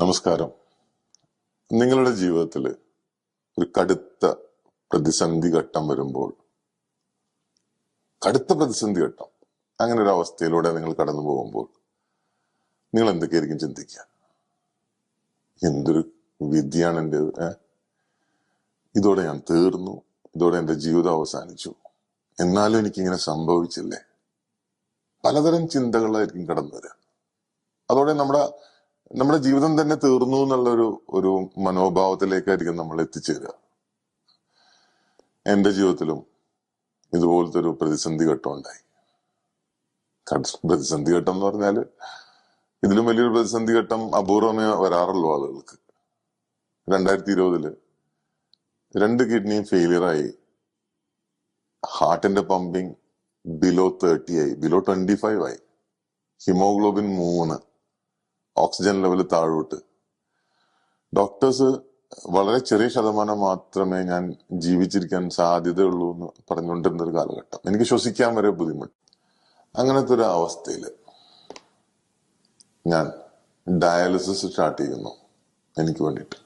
നമസ്കാരം. നിങ്ങളുടെ ജീവിതത്തിൽ ഒരു കടുത്ത പ്രതിസന്ധി ഘട്ടം വരുമ്പോൾ കടുത്ത പ്രതിസന്ധി ഘട്ടം അങ്ങനെ ഒരു അവസ്ഥയിലൂടെ നിങ്ങൾ കടന്നു പോകുമ്പോൾ നിങ്ങൾ എന്തൊക്കെയായിരിക്കും ചിന്തിക്കുക? എന്തൊരു വിധിയാണ് എന്റെ ഇതോടെ ഞാൻ തീർന്നു ഇതോടെ എന്റെ ജീവിതം അവസാനിച്ചു. എന്നാലും എനിക്കിങ്ങനെ സംഭവിച്ചില്ലേ? പലതരം ചിന്തകളായിരിക്കും കടന്നു വരിക. അതോടെ നമ്മുടെ നമ്മുടെ ജീവിതം തന്നെ തീർന്നു എന്നുള്ളൊരു ഒരു മനോഭാവത്തിലേക്കായിരിക്കും നമ്മൾ എത്തിച്ചേരുക. എന്റെ ജീവിതത്തിലും ഇതുപോലത്തെ ഒരു പ്രതിസന്ധി ഘട്ടം ഉണ്ടായി. പ്രതിസന്ധി ഘട്ടം എന്ന് പറഞ്ഞാൽ ഇതിലും വലിയൊരു പ്രതിസന്ധി ഘട്ടം അപൂർവമേ വരാറുള്ളൂ ആളുകൾക്ക്. രണ്ടായിരത്തി ഇരുപതിൽ രണ്ട് കിഡ്നിയും ഫെയിലിയറായി. ഹാർട്ടിന്റെ പമ്പിങ് ബിലോ തേർട്ടി ആയി. ബിലോ ട്വന്റി ഫൈവ് ആയി. ഹിമോഗ്ലോബിൻ മൂന്ന്. ഓക്സിജൻ ലെവൽ താഴോട്ട്. ഡോക്ടേഴ്സ് വളരെ ചെറിയ ശതമാനം മാത്രമേ ഞാൻ ജീവിച്ചിരിക്കാൻ സാധ്യതയുള്ളൂ എന്ന് പറഞ്ഞുകൊണ്ടിരുന്ന ഒരു കാലഘട്ടം. എനിക്ക് ശ്വസിക്കാൻ വരെ ബുദ്ധിമുട്ട്. അങ്ങനത്തെ ഒരു അവസ്ഥയിൽ ഞാൻ ഡയാലിസിസ് സ്റ്റാർട്ട് ചെയ്യുന്നു എനിക്ക് വേണ്ടിയിട്ട്.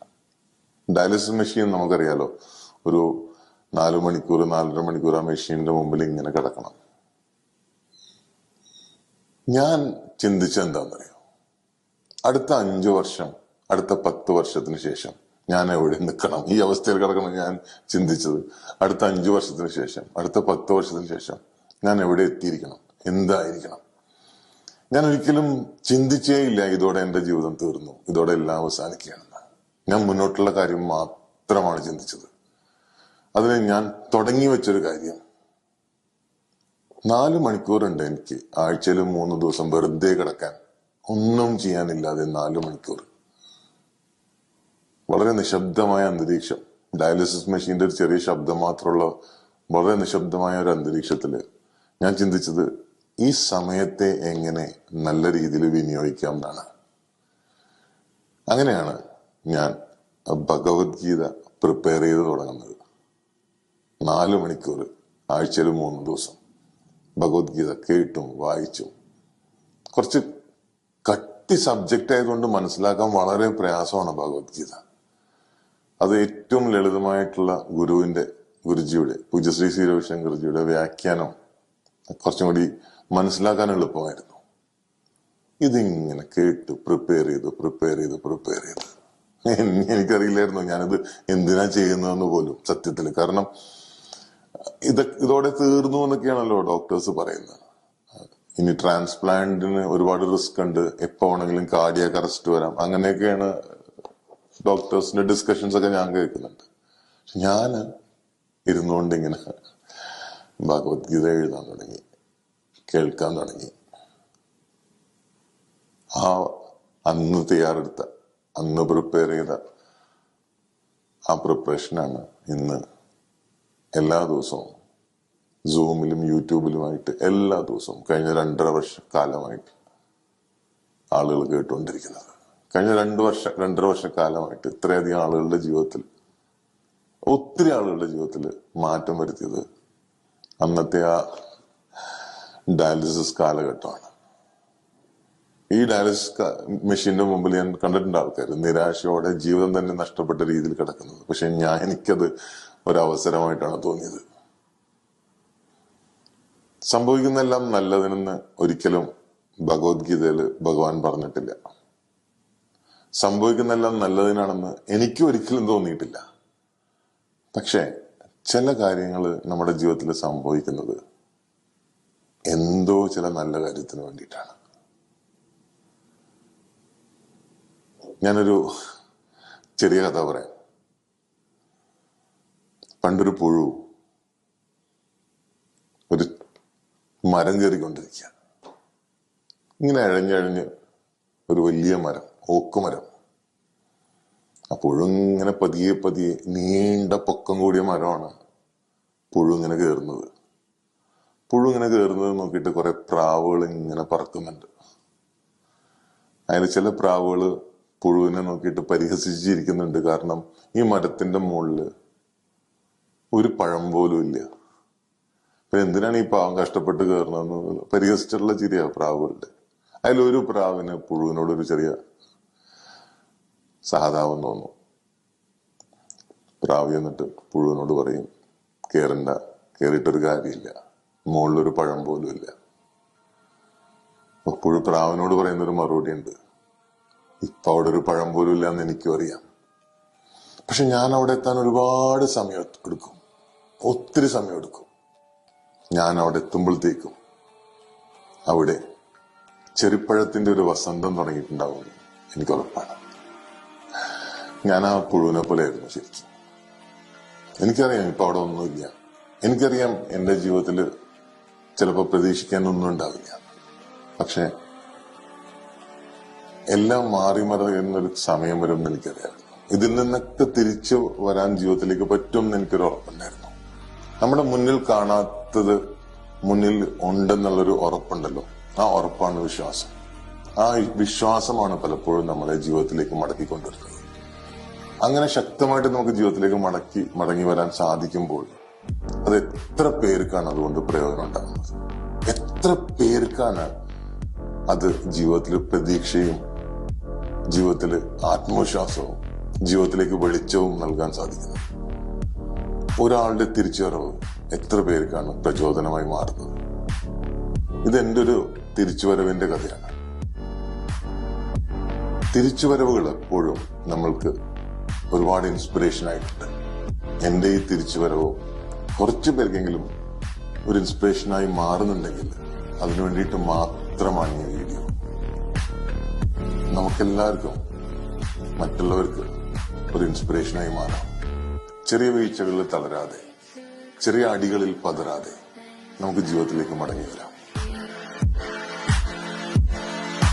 ഡയാലിസിസ് മെഷീൻ നമുക്കറിയാലോ ഒരു നാലു മണിക്കൂർ നാലര മണിക്കൂർ ആ മെഷീനിന്റെ മുമ്പിൽ ഇങ്ങനെ കിടക്കണം. ഞാൻ ചിന്തിച്ച എന്താണെന്നറിയോ അടുത്ത അഞ്ചു വർഷം അടുത്ത പത്ത് വർഷത്തിന് ശേഷം ഞാൻ എവിടെ നിൽക്കണം? ഈ അവസ്ഥയിൽ കിടക്കണം ഞാൻ ചിന്തിച്ചത്. അടുത്ത അഞ്ചു വർഷത്തിന് ശേഷം അടുത്ത പത്ത് വർഷത്തിന് ശേഷം ഞാൻ എവിടെ എത്തിയിരിക്കണം? എന്തായിരിക്കണം? ഞാൻ ഒരിക്കലും ചിന്തിച്ചേ ഇല്ല ഇതോടെ എന്റെ ജീവിതം തീർന്നു ഇതോടെ എല്ലാം അവസാനിക്കുകയാണെന്ന്. ഞാൻ മുന്നോട്ടുള്ള കാര്യം മാത്രമാണ് ചിന്തിച്ചത്. അതിനെ ഞാൻ തുടങ്ങി വെച്ചൊരു കാര്യം. നാല് മണിക്കൂറുണ്ട് എനിക്ക് ആഴ്ചയിൽ മൂന്ന് ദിവസം വെറുതെ കിടക്കാൻ. ഒന്നും ചെയ്യാനില്ലാതെ നാലു മണിക്കൂർ. വളരെ നിശബ്ദമായ അന്തരീക്ഷം. ഡയാലിസിസ് മെഷീന്റെ ഒരു ചെറിയ ശബ്ദം മാത്രമുള്ള വളരെ നിശബ്ദമായ ഒരു അന്തരീക്ഷത്തിൽ ഞാൻ ചിന്തിച്ചത് ഈ സമയത്തെ എങ്ങനെ നല്ല രീതിയിൽ വിനിയോഗിക്കാം എന്നാണ് അങ്ങനെയാണ് ഞാൻ ഭഗവത്ഗീത പ്രിപ്പയർ ചെയ്ത് തുടങ്ങുന്നത്. നാല് മണിക്കൂർ ആഴ്ചയിൽ മൂന്ന് ദിവസം. ഭഗവത്ഗീത കേട്ടും വായിച്ചും കുറച്ച് കട്ടി സബ്ജക്റ്റ് ആയതുകൊണ്ട് മനസ്സിലാക്കാൻ വളരെ പ്രയാസമാണ് ഭഗവത്ഗീത. അത് ഏറ്റവും ലളിതമായിട്ടുള്ള ഗുരുവിന്റെ ഗുരുജിയുടെ പൂജ ശ്രീ രവിശങ്കർജിയുടെ വ്യാഖ്യാനം കുറച്ചും കൂടി മനസ്സിലാക്കാൻ എളുപ്പമായിരുന്നു. ഇതിങ്ങനെ കേട്ട് പ്രിപ്പയർ ചെയ്ത് പ്രിപ്പയർ ചെയ്ത് പ്രിപ്പയർ ചെയ്ത്. എനിക്കറിയില്ലായിരുന്നു ഞാനിത് എന്തിനാ ചെയ്യുന്നതെന്ന് പോലും സത്യത്തിൽ കാരണം ഇത് ഇതോടെ തീർന്നു എന്നൊക്കെയാണല്ലോ ഡോക്ടേഴ്സ് പറയുന്നത്. ഇനി ട്രാൻസ്പ്ലാന്റിന് ഒരുപാട് റിസ്ക് ഉണ്ട്. എപ്പോ വേണമെങ്കിലും കാർഡിയാക്ക് അറസ്റ്റ് വരാം. അങ്ങനെയൊക്കെയാണ് ഡോക്ടേഴ്സിന്റെ ഡിസ്കഷൻസ് ഒക്കെ ഞാൻ കേൾക്കുന്നുണ്ട്. ഞാൻ ഇരുന്നുകൊണ്ട് ഇങ്ങനെ ഭഗവത്ഗീത എഴുതാൻ തുടങ്ങി കേൾക്കാൻ തുടങ്ങി. ആ അന്ന് തയ്യാറെടുത്ത അന്ന് പ്രിപ്പയർ ചെയ്ത ആ പ്രിപ്പറേഷനാണ് ഇന്ന് എല്ലാ ദിവസവും സൂമിലും യൂട്യൂബിലുമായിട്ട് എല്ലാ ദിവസവും കഴിഞ്ഞ രണ്ടര വർഷ കാലമായിട്ട് ആളുകൾ കേട്ടുകൊണ്ടിരിക്കുന്നത്. കഴിഞ്ഞ രണ്ട് വർഷ രണ്ടര വർഷ കാലമായിട്ട് ഇത്രയധികം ആളുകളുടെ ജീവിതത്തിൽ ഒത്തിരി ആളുകളുടെ ജീവിതത്തിൽ മാറ്റം വരുത്തിയത് അന്നത്തെ ആ ഡയാലിസിസ് കാലഘട്ടമാണ്. ഈ ഡയാലിസിസ് മെഷീന്റെ മുമ്പിൽ ഞാൻ കണ്ടിട്ടുണ്ട് ആൾക്കാർ നിരാശയോടെ ജീവിതം തന്നെ നഷ്ടപ്പെട്ട രീതിയിൽ കിടക്കുന്നത്. പക്ഷെ ഞാൻ എനിക്കത് ഒരവസരമായിട്ടാണ് തോന്നിയത്. സംഭവിക്കുന്നെല്ലാം നല്ലതിനെന്ന് ഒരിക്കലും ഭഗവത്ഗീതയിൽ ഭഗവാൻ പറഞ്ഞിട്ടില്ല. സംഭവിക്കുന്നെല്ലാം നല്ലതിനാണെന്ന് എനിക്ക് ഒരിക്കലും തോന്നിയിട്ടില്ല. പക്ഷേ ചില കാര്യങ്ങൾ നമ്മുടെ ജീവിതത്തിൽ സംഭവിക്കുന്നത് എന്തോ ചില നല്ല കാര്യത്തിന് വേണ്ടിയിട്ടാണ്. ഞാനൊരു ചെറിയ കഥ പറയാം. പണ്ടൊരു പുഴു ഒരു മരം കയറിക്കൊണ്ടിരിക്കുക ഇങ്ങനെ അഴഞ്ഞഴഞ്ഞ് ഒരു വലിയ മരം ഓക്ക് മരം. ഇങ്ങനെ പതിയെ പതിയെ നീണ്ട പൊക്കം കൂടിയ മരമാണ് പുഴു ഇങ്ങനെ കയറുന്നത്. പുഴു ഇങ്ങനെ കയറുന്നത് നോക്കിയിട്ട് കുറെ പ്രാവുകൾ ഇങ്ങനെ പറക്കുന്നുണ്ട്. അതിന് ചില പ്രാവുകൾ പുഴുവിനെ നോക്കിയിട്ട് പരിഹസിച്ചിരിക്കുന്നുണ്ട്. കാരണം ഈ മരത്തിന്റെ മുകളിൽ ഒരു പഴം പോലും ഇല്ല. അപ്പൊ എന്തിനാണ് ഈ പാവം കഷ്ടപ്പെട്ട് കയറുന്നതെന്ന് പരിഹസിച്ചിട്ടുള്ള ചിരിയാ പ്രാവുകളുടെ. അതിലൊരു പ്രാവിന് പുഴുവിനോട് ഒരു ചെറിയ സഹതാപം തോന്നും. പ്രാവ് എന്നിട്ട് പുഴുവിനോട് പറയും കേറണ്ട കേറിയിട്ടൊരു കാര്യമില്ല. മുകളിലൊരു പഴം പോലും ഇല്ല. പുഴു പ്രാവിനോട് പറയുന്ന ഒരു മറുപടി ഉണ്ട്. ഇപ്പൊ അവിടെ ഒരു പഴം പോലും ഇല്ല എന്ന് എനിക്കും അറിയാം. പക്ഷെ ഞാൻ അവിടെ എത്താൻ ഒരുപാട് സമയം എടുക്കും. ഒത്തിരി സമയം എടുക്കും. ഞാൻ അവിടെ എത്തുമ്പോഴത്തേക്കും അവിടെ ചെറുപ്പഴത്തിന്റെ ഒരു വസന്തം തുടങ്ങിയിട്ടുണ്ടാവും എനിക്ക് ഉറപ്പാണ്. ഞാൻ ആ പുഴുവിനെ പോലെ ആയിരുന്നു ശരിക്കും. എനിക്കറിയാം ഇപ്പൊ അവിടെ ഒന്നുമില്ല. എനിക്കറിയാം എന്റെ ജീവിതത്തിൽ ചിലപ്പോൾ പ്രതീക്ഷിക്കാനൊന്നും ഉണ്ടാവില്ല. പക്ഷെ എല്ലാം മാറി മറിയുന്നൊരു സമയം വരും എനിക്കറിയാമായിരുന്നു ഇതിൽ നിന്നൊക്കെ തിരിച്ചു വരാൻ ജീവിതത്തിലേക്ക് പറ്റുമെന്ന് എനിക്കൊരു ഉറപ്പുണ്ടായിരുന്നു. നമ്മുടെ മുന്നിൽ കാണാത്തത് മുന്നിൽ ഉണ്ടെന്നുള്ളൊരു ഉറപ്പുണ്ടല്ലോ. ആ ഉറപ്പാണ് വിശ്വാസം. ആ വിശ്വാസമാണ് പലപ്പോഴും നമ്മളെ ജീവിതത്തിലേക്ക് മടക്കിക്കൊണ്ടിരുന്നത്. അങ്ങനെ ശക്തമായിട്ട് നമുക്ക് ജീവിതത്തിലേക്ക് മടക്കി മടങ്ങി വരാൻ സാധിക്കുമ്പോൾ അത് എത്ര പേർക്കാണ് അതുകൊണ്ട് പ്രയോജനം ഉണ്ടാകുന്നത്? എത്ര പേർക്കാണ് അത് ജീവിതത്തിൽ പ്രതീക്ഷയും ജീവിതത്തിൽ ആത്മവിശ്വാസവും ജീവിതത്തിലേക്ക് വെളിച്ചവും നൽകാൻ സാധിക്കുന്നത്? ഒരാളുടെ തിരിച്ചുവരവ് എത്ര പേർക്കാണ് പ്രചോദനമായി മാറുന്നത്? ഇത് എന്റെ ഒരു തിരിച്ചുവരവിന്റെ കഥയാണ്. തിരിച്ചുവരവുകൾ എപ്പോഴും നമ്മൾക്ക് ഒരുപാട് ഇൻസ്പിറേഷൻ ആയിട്ടുണ്ട്. എന്റെ ഈ തിരിച്ചുവരവും കുറച്ചു പേർക്കെങ്കിലും ഒരു ഇൻസ്പിറേഷനായി മാറുന്നുണ്ടെങ്കിൽ അതിനു വേണ്ടിയിട്ട് മാത്രമാണ് ഈ വീഡിയോ നമുക്കെല്ലാവർക്കും മറ്റുള്ളവർക്ക് ഒരു ഇൻസ്പിറേഷനായി മാറാം. ചെറിയ വീഴ്ചകളിൽ തളരാതെ ചെറിയ അടികളിൽ പതരാതെ നമുക്ക് ജീവിതത്തിലേക്ക് മടങ്ങി വരാം.